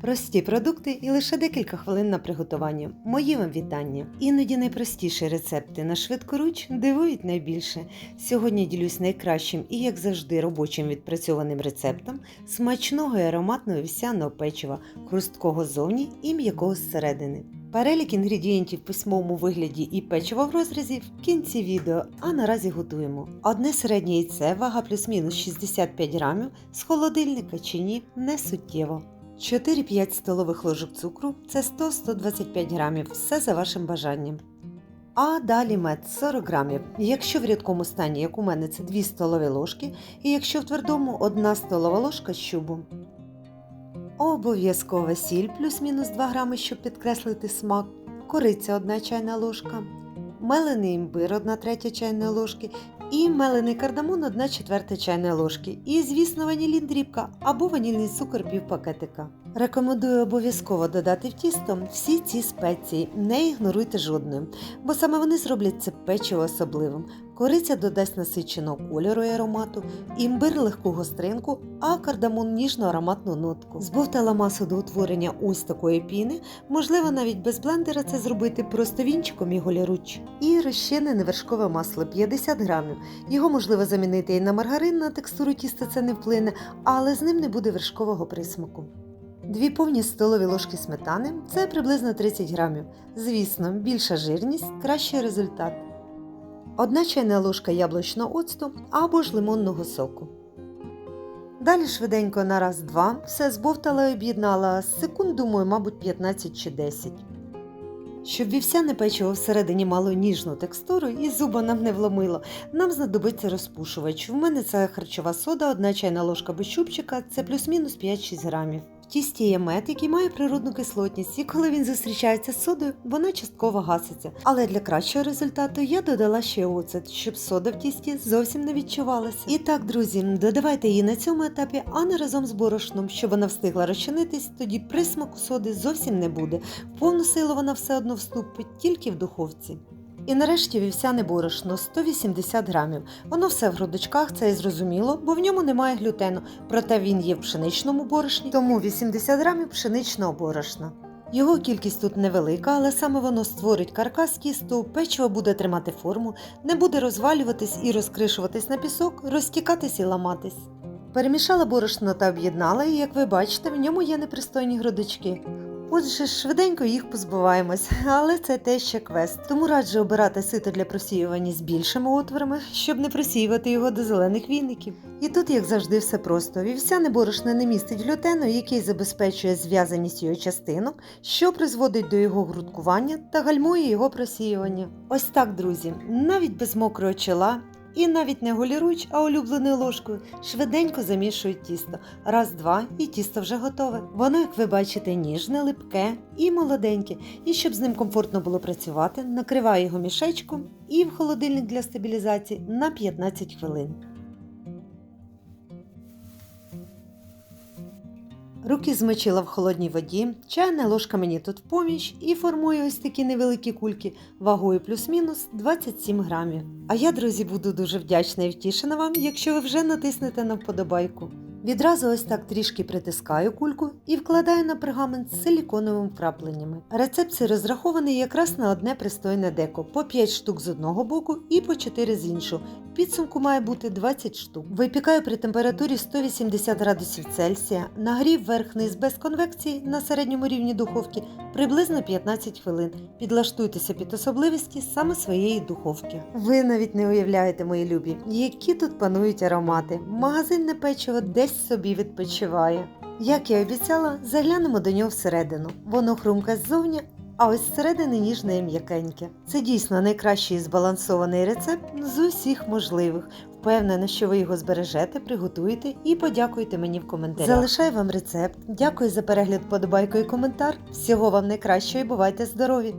Прості продукти і лише декілька хвилин на приготування. Мої вам вітання. Іноді найпростіші рецепти на швидкоруч дивують найбільше. Сьогодні ділюсь найкращим і, як завжди, робочим відпрацьованим рецептом смачного і ароматного вівсяного печива, хрусткого зовні і м'якого зсередини. Перелік інгредієнтів в письмовому вигляді і печиво в розрізі в кінці відео, а наразі готуємо. Одне середнє яйце, вага плюс-мінус 65 грамів, з холодильника чи ні, не суттєво. 4-5 столових ложок цукру це 100-125 грамів, все за вашим бажанням. А далі мед 40 грамів. Якщо в рідкому стані, як у мене, це 2 столові ложки, і якщо в твердому 1 столова ложка чубом. Обов'язкова сіль плюс-мінус 2 грами, щоб підкреслити смак, кориця 1 чайна ложка, мелений імбир 1 третя чайної ложки і мелений кардамон 1 четверта чайної ложки. І, звісно, ванілін дрібка або ванільний цукор пів пакетика. Рекомендую обов'язково додати в тісто всі ці спеції, не ігноруйте жодної, бо саме вони зроблять це печиво особливим. Кориця додасть насиченого кольору і аромату, імбир легку гостринку, а кардамон ніжну ароматну нотку. Збовтала масу до утворення ось такої піни, можливо навіть без блендера це зробити просто вінчиком і голіруч. І розчинене вершкове масло 50 грамів. Його можливо замінити і на маргарин, на текстуру тіста це не вплине, але з ним не буде вершкового присмаку. Дві повні столові ложки сметани це приблизно 30 грамів. Звісно, більша жирність кращий результат. Одна чайна ложка яблучного оцту або ж лимонного соку. Далі швиденько на раз-два все збовтала і об'єднала секунд, думаю, мабуть, 15 чи 10. Щоб вівсяне печиво всередині мало ніжну текстуру і зуба нам не вломило, нам знадобиться розпушувач. В мене це харчова сода, одна чайна ложка без чубчика, це плюс-мінус 5-6 грамів. Тісті є мед, який має природну кислотність, і коли він зустрічається з содою, вона частково гаситься. Але для кращого результату я додала ще оцет, щоб сода в тісті зовсім не відчувалася. І так, друзі, додавайте її на цьому етапі, а не разом з борошном, щоб вона встигла розчинитись, тоді присмаку соди зовсім не буде. В повну силу вона все одно вступить тільки в духовці. І нарешті вівсяне борошно 180 грамів. Воно все в грудочках, це і зрозуміло, бо в ньому немає глютену, проте він є в пшеничному борошні, тому 80 грамів пшеничного борошна. Його кількість тут невелика, але саме воно створить каркас тісту, печиво буде тримати форму, не буде розвалюватись і розкришуватись на пісок, розтікатись і ламатись. Перемішала борошно та об'єднала, і як ви бачите, в ньому є непристойні грудочки. Отже, швиденько їх позбуваємось, але це те ще квест. Тому раджу обирати сито для просіювання з більшими отворами, щоб не просіювати його до зелених віників. І тут, як завжди, все просто. Вівсяне борошно не містить глютену, який забезпечує зв'язаність його частинок, що призводить до його грудкування та гальмує його просіювання. Ось так, друзі, навіть без мокрого чола. І навіть не голіруч, а улюбленою ложкою швиденько замішують тісто. Раз-два, і тісто вже готове. Воно, як ви бачите, ніжне, липке і молоденьке. І щоб з ним комфортно було працювати, накриваю його мішечком і в холодильник для стабілізації на 15 хвилин. Руки змочила в холодній воді, чайна ложка мені тут в поміч і формую ось такі невеликі кульки вагою плюс-мінус 27 грамів. А я, друзі, буду дуже вдячна і втішена вам, якщо ви вже натиснете на вподобайку. Відразу ось так трішки притискаю кульку і вкладаю на пергамент з силіконовими вкрапленнями. Рецепт цей розрахований якраз на одне пристойне деко, по 5 штук з одного боку і по 4 з іншого. Підсумку має бути 20 штук. Випікаю при температурі 180 градусів Цельсія, нагрів верх-низ без конвекції на середньому рівні духовки приблизно 15 хвилин. Підлаштуйтеся під особливості саме своєї духовки. Ви навіть не уявляєте, мої любі, які тут панують аромати. Магазинне печиво десь собі відпочиває. Як я обіцяла, заглянемо до нього всередину. Воно хрумке ззовні, а ось зсередини ніжне і м'якеньке. Це дійсно найкращий збалансований рецепт з усіх можливих. Впевнена, що ви його збережете, приготуєте і подякуйте мені в коментарях. Залишаю вам рецепт. Дякую за перегляд, подобайку і коментар. Всього вам найкращого і бувайте здорові!